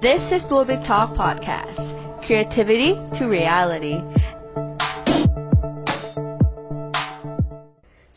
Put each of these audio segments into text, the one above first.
This is Bloomberg Talk Podcast. Creativity to reality.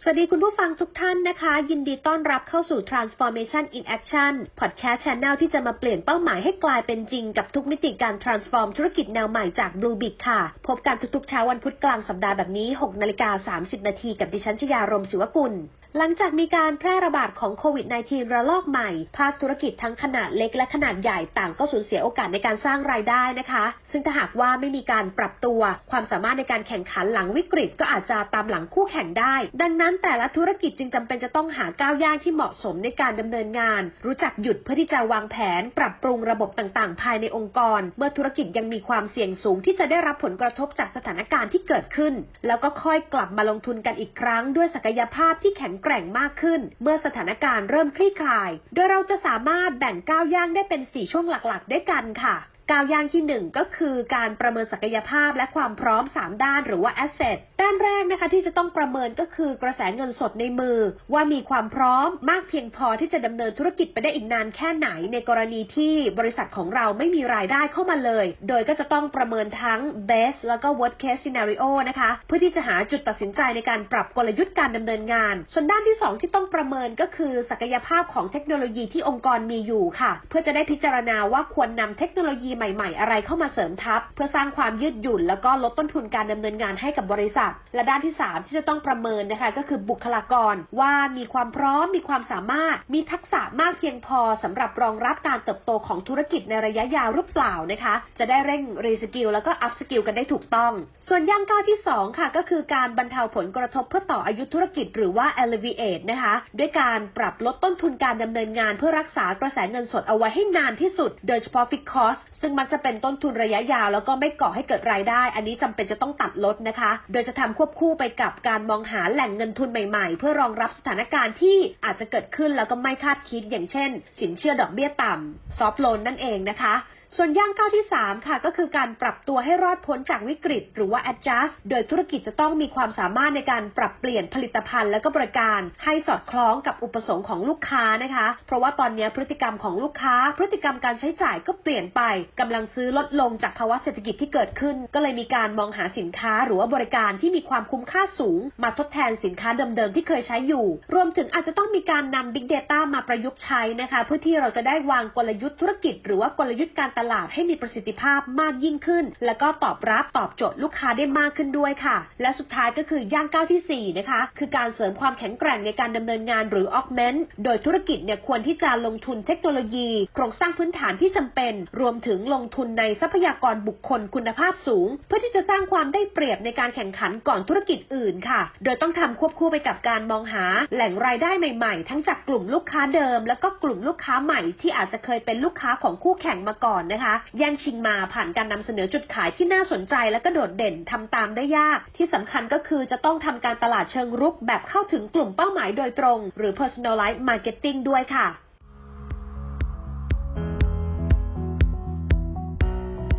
สวัสดีคุณผู้ฟังทุกท่านนะคะ ยินดีต้อนรับเข้าสู่ Transformation in Action Podcast Channel ที่จะมาเปลี่ยนเป้าหมายให้กลายเป็นจริงกับทุกมิติการ transform ธุรกิจแนวใหม่จาก Blue Big ค่ะ พบกันทุกๆเช้าวันพุธกลางสัปดาห์แบบนี้6นาฬิกา30 นาทีกับดิฉันชยารมศิวกุลหลังจากมีการแพร่ระบาดของโควิด -19 ระลอกใหม่ ภาคธุรกิจทั้งขนาดเล็กและขนาดใหญ่ต่างก็สูญเสียโอกาสในการสร้างรายได้นะคะ ซึ่งถ้าหากว่าไม่มีการปรับตัว ความสามารถในการแข่งขันหลังวิกฤตก็อาจจะตามหลังคู่แข่งได้ ดังนั้นแต่ละธุรกิจจึงจำเป็นจะต้องหาก้าวย่างที่เหมาะสมในการดำเนินงาน รู้จักหยุดเพื่อที่จะวางแผน ปรับปรุงระบบต่างๆ ภายในองค์กร เมื่อธุรกิจยังมีความเสี่ยงสูงที่จะได้รับผลกระทบจากสถานการณ์ที่เกิดขึ้น แล้วก็ค่อยกลับมาลงทุนกันอีกครั้ง ด้วยศักยภาพที่แข็งแกร่งมากขึ้น เมื่อสถานการณ์เริ่มคลี่คลาย โดยเราจะสามารถแบ่งก้าวย่างได้เป็น 4 ช่วงหลักๆ ด้วยกันค่ะก้าวย่างที่ 1 ก็คือการประเมินศักยภาพและความพร้อม 3 ด้านหรือว่า asset ด้านแรกนะคะที่จะต้องประเมินก็คือกระแสเงินสดในมือ ว่ามีความพร้อมมากเพียงพอที่จะดำเนินธุรกิจไปได้อีกนานแค่ไหน ในกรณีที่บริษัทของเราไม่มีรายได้เข้ามาเลย โดยก็จะต้องประเมินทั้ง best แล้วก็ worst case scenario นะคะ เพื่อที่จะหาจุดตัดสินใจในการปรับกลยุทธ์การดำเนินงาน ส่วนด้านที่ 2 ที่ต้องประเมินก็คือศักยภาพของเทคโนโลยีที่องค์กรมีอยู่ค่ะ เพื่อจะได้พิจารณาว่าควรนำเทคโนโลยีใหม่ ๆ อะไรเข้ามาเสริมทัพเพื่อสร้างความยืดหยุ่น แล้วก็ลดต้นทุนการดำเนินงานให้กับบริษัทและด้านที่ 3 ที่จะต้องประเมินนะคะก็คือบุคลากรว่ามีความพร้อมมีความสามารถ มีทักษะมากเพียงพอสำหรับรองรับการเติบโตของธุรกิจในระยะยาวหรือเปล่านะคะ จะได้เร่งรีสกิลแล้วก็อัพสกิลกันได้ถูกต้อง ส่วนย่างก้าวที่ 2 ค่ะ ก็คือการบรรเทาผลกระทบเพื่อต่ออายุธุรกิจหรือว่า alleviate นะคะ ด้วยการปรับลดต้นทุนการดำเนินงานเพื่อรักษากระแสเงินสดเอาไว้ให้นานที่สุด โดยเฉพาะ fixed cost ซึ่งมักจะเป็นต้นทุนระยะยาว แล้วก็ไม่ก่อให้เกิดรายได้ อันนี้จำเป็นจะต้องตัดลดนะคะ โดยจะทำควบคู่ไปกับการมองหาแหล่งเงินทุนใหม่ๆ เพื่อรองรับสถานการณ์ที่อาจจะเกิดขึ้นแล้วก็ไม่คาดคิดอย่างเช่น สินเชื่อดอกเบี้ยต่ำ soft loan นั่นเองนะคะ ส่วนย่างก้าวที่ 3 ค่ะ ก็คือการปรับตัวให้รอดพ้นจากวิกฤต หรือว่า adjust โดยธุรกิจจะต้องมีความสามารถในการปรับเปลี่ยนผลิตภัณฑ์และก็บริการ ให้สอดคล้องกับอุปสงค์ของลูกค้านะคะ เพราะว่าตอนนี้พฤติกรรมของลูกค้า พฤติกรรมการใช้จ่ายก็เปลี่ยนไปกำลังซื้อลดลงจากภาวะเศรษฐกิจที่เกิดขึ้น ก็เลยมีการมองหาสินค้าหรือว่าบริการที่มีความคุ้มค่าสูง มาทดแทนสินค้าเดิมๆที่เคยใช้อยู่ รวมถึงอาจจะต้องมีการนำ Big Data มาประยุกต์ใช้นะคะ เพื่อที่เราจะได้วางกลยุทธ์ธุรกิจ หรือว่ากลยุทธ์การตลาดให้มีประสิทธิภาพมากยิ่งขึ้น แล้วก็ตอบรับตอบโจทย์ลูกค้าได้มากขึ้นด้วยค่ะ และสุดท้ายก็คือย่างก้าวที่4นะคะคือการเสริมความแข็งแกร่งในการดำเนินงานหรือ augment โดยธุรกิจเนี่ยควรที่จะลงทุนเทคโนโลยี โครงสร้างพื้นฐานที่จำเป็น รวมถึงลงทุนในทรัพยากรบุคคลคุณภาพสูง เพื่อที่จะสร้างความได้เปรียบในการแข่งขันก่อนธุรกิจอื่นค่ะ โดยต้องทำควบคู่ไปกับการมองหาแหล่งรายได้ใหม่ๆ ทั้งจากกลุ่มลูกค้าเดิม แล้วก็กลุ่มลูกค้าใหม่ที่อาจจะเคยเป็นลูกค้าของคู่แข่งมาก่อนนะคะแย่งชิงมาผ่านการนำเสนอจุดขายที่น่าสนใจและก็โดดเด่นทำตามได้ยาก ที่สำคัญก็คือจะต้องทำการตลาดเชิงรุกแบบเข้าถึงกลุ่มเป้าหมายโดยตรง หรือ personalized marketing ด้วยค่ะ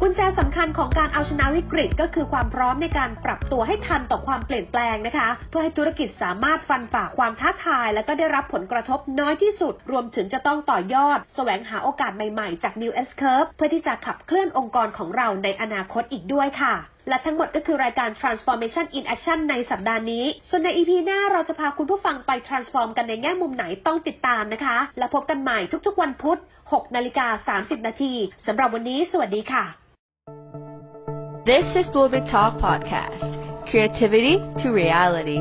กุญแจสำคัญของการเอาชนะวิกฤตก็คือความพร้อมในการปรับตัวให้ทันต่อความเปลี่ยนแปลงนะคะ เพื่อให้ธุรกิจสามารถฟันฝ่าความท้าทาย และก็ได้รับผลกระทบน้อยที่สุด รวมถึงจะต้องต่อยอด แสวงหาโอกาสใหม่ๆ จาก New S Curve เพื่อที่จะขับเคลื่อนองค์กรของเราในอนาคตอีกด้วยค่ะและทั้งหมดก็คือรายการ Transformation in Action ในสัปดาห์นี้ ส่วนใน EP หน้าเราจะพาคุณผู้ฟังไป transform กันในแง่มุมไหนต้องติดตามนะคะ และพบกันใหม่ทุกๆวันพุธ 6 นาฬิกา 30 นาที สำหรับวันนี้ สวัสดีค่ะ This is Bloomberg Talk Podcast. Creativity to reality.